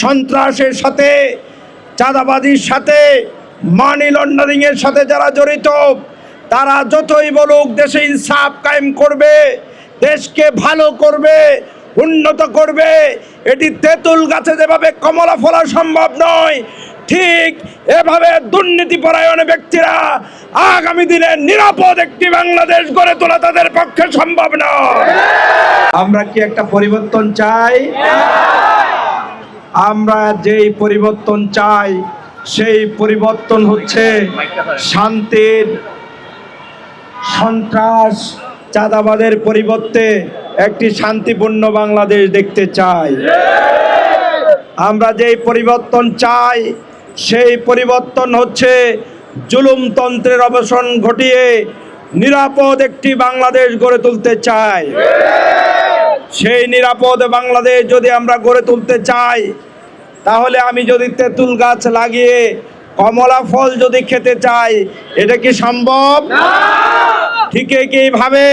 সন্ত্রাসের সাথে, চাঁদাবাজির সাথে মানি লন্ডারিং এর সাথে যারা জড়িত, তারা যতই বলুক দেশে ইনসাফ কায়েম করবে, দেশকে ভালো করবে, উন্নত করবে, এটি তেঁতুল গাছে যেভাবে কমলা ফলা সম্ভব নয়, ঠিক এভাবে দুর্নীতি পরায়ণ ব্যক্তিরা আগামী দিনে নিরাপদ একটি বাংলাদেশ গড়ে তোলা তাদের পক্ষে সম্ভব নয়। আমরা কি একটা পরিবর্তন চাই? আমরা যেই পরিবর্তন চাই, সেই পরিবর্তন হচ্ছে শান্তির সন্ত্রাস চাঁদাবাদের পরিবর্তে একটি শান্তিপূর্ণ বাংলাদেশ দেখতে চাই। আমরা যেই পরিবর্তন চাই, সেই পরিবর্তন হচ্ছে জুলুমতন্ত্রের অবসান ঘটিয়ে নিরাপদ একটি বাংলাদেশ গড়ে তুলতে চাই। সেই নিরাপদ বাংলাদেশ যদি আমরা গড়ে তুলতে চাই তাহলে আমি যদি তেঁতুল গাছ লাগিয়ে কমলা ফল যদি খেতে চাই এটা কি সম্ভব? ঠিক একইভাবে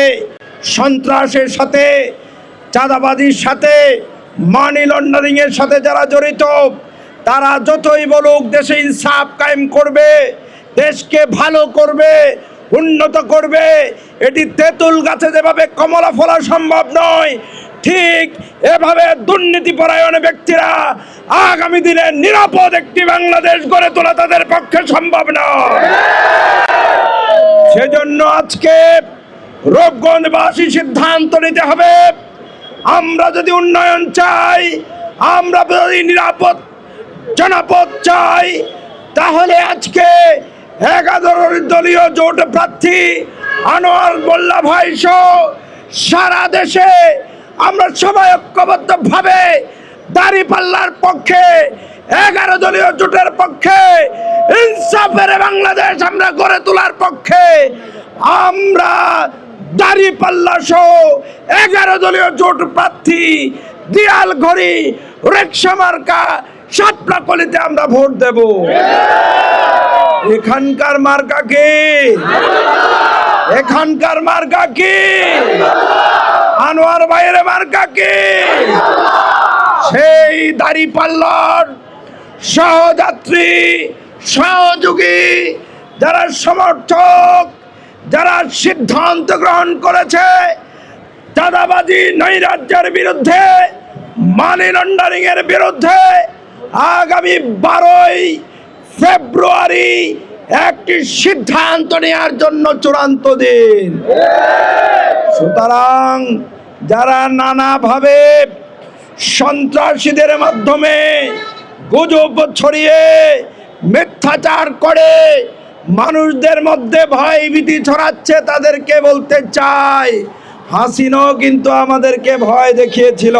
সন্ত্রাসের সাথে চাঁদাবাজির সাথে মানি লন্ডারিং এর সাথে যারা জড়িত তারা যতই বলুক দেশে ইনসাফ কায়েম করবে দেশকে ভালো করবে উন্নত করবে এটি তেঁতুল গাছে যেভাবে কমলা ফলা সম্ভব নয় ঠিক এভাবে দুর্নীতি পরায়ণ ব্যক্তিরা আগামী দিনে নিরাপদ একটি বাংলাদেশ গড়ে তোলা তাদের পক্ষে সম্ভব নয়। সেজন্য আজকে রূপগঞ্জবাসী সিদ্ধান্ত নিতে হবে, আমরা যদি উন্নয়ন চাই, আমরা যদি নিরাপদ জনপদ চাই, তাহলে আজকে একাদশ দলীয় জোট প্রার্থী আনোয়ার মোল্লা ভাই সহ সারা দেশে আমরা সবাই ঐক্যবদ্ধ ভাবে দাড়ি পাল্লার পক্ষে, এগারো দলীয় জোটের পক্ষে, ইনসাফের বাংলাদেশ আমরা গড়ে তোলার পক্ষে, আমরা দাড়ি পাল্লা সহ এগারো দলীয় জোট প্রার্থী, দিয়াল ঘড়ি, রিক্সা মার্কা সাতটা কলিতে আমরা ভোট দেব। এখানকার মার্কা কে? এখানকার মার্কা কে? আনোয়ার ভাইয়ের মার্কা কে? সেই দাড়ি পাল্লার সহযাত্রী, সহযোগী, যারা সমর্থক, যারা সিদ্ধান্ত গ্রহণ করেছে, চাঁদাবাজি নৈরাজ্যের বিরুদ্ধে মানি লন্ডারিং এর বিরুদ্ধে, আগামী বারোই ফেব্রুয়ারি একটি সিদ্ধান্ত নেওয়ার জন্য চূড়ান্ত দিন। সুতরাং যারা নানাভাবে সন্ত্রাসীদের মাধ্যমে গুজব ছড়িয়ে, মিথ্যাচার করে, মানুষদের মধ্যে ভয় ভীতি ছড়াচ্ছে তাদেরকে বলতে চাই। হাসিনও কিন্তু আমাদেরকে ভয় দেখিয়েছিল।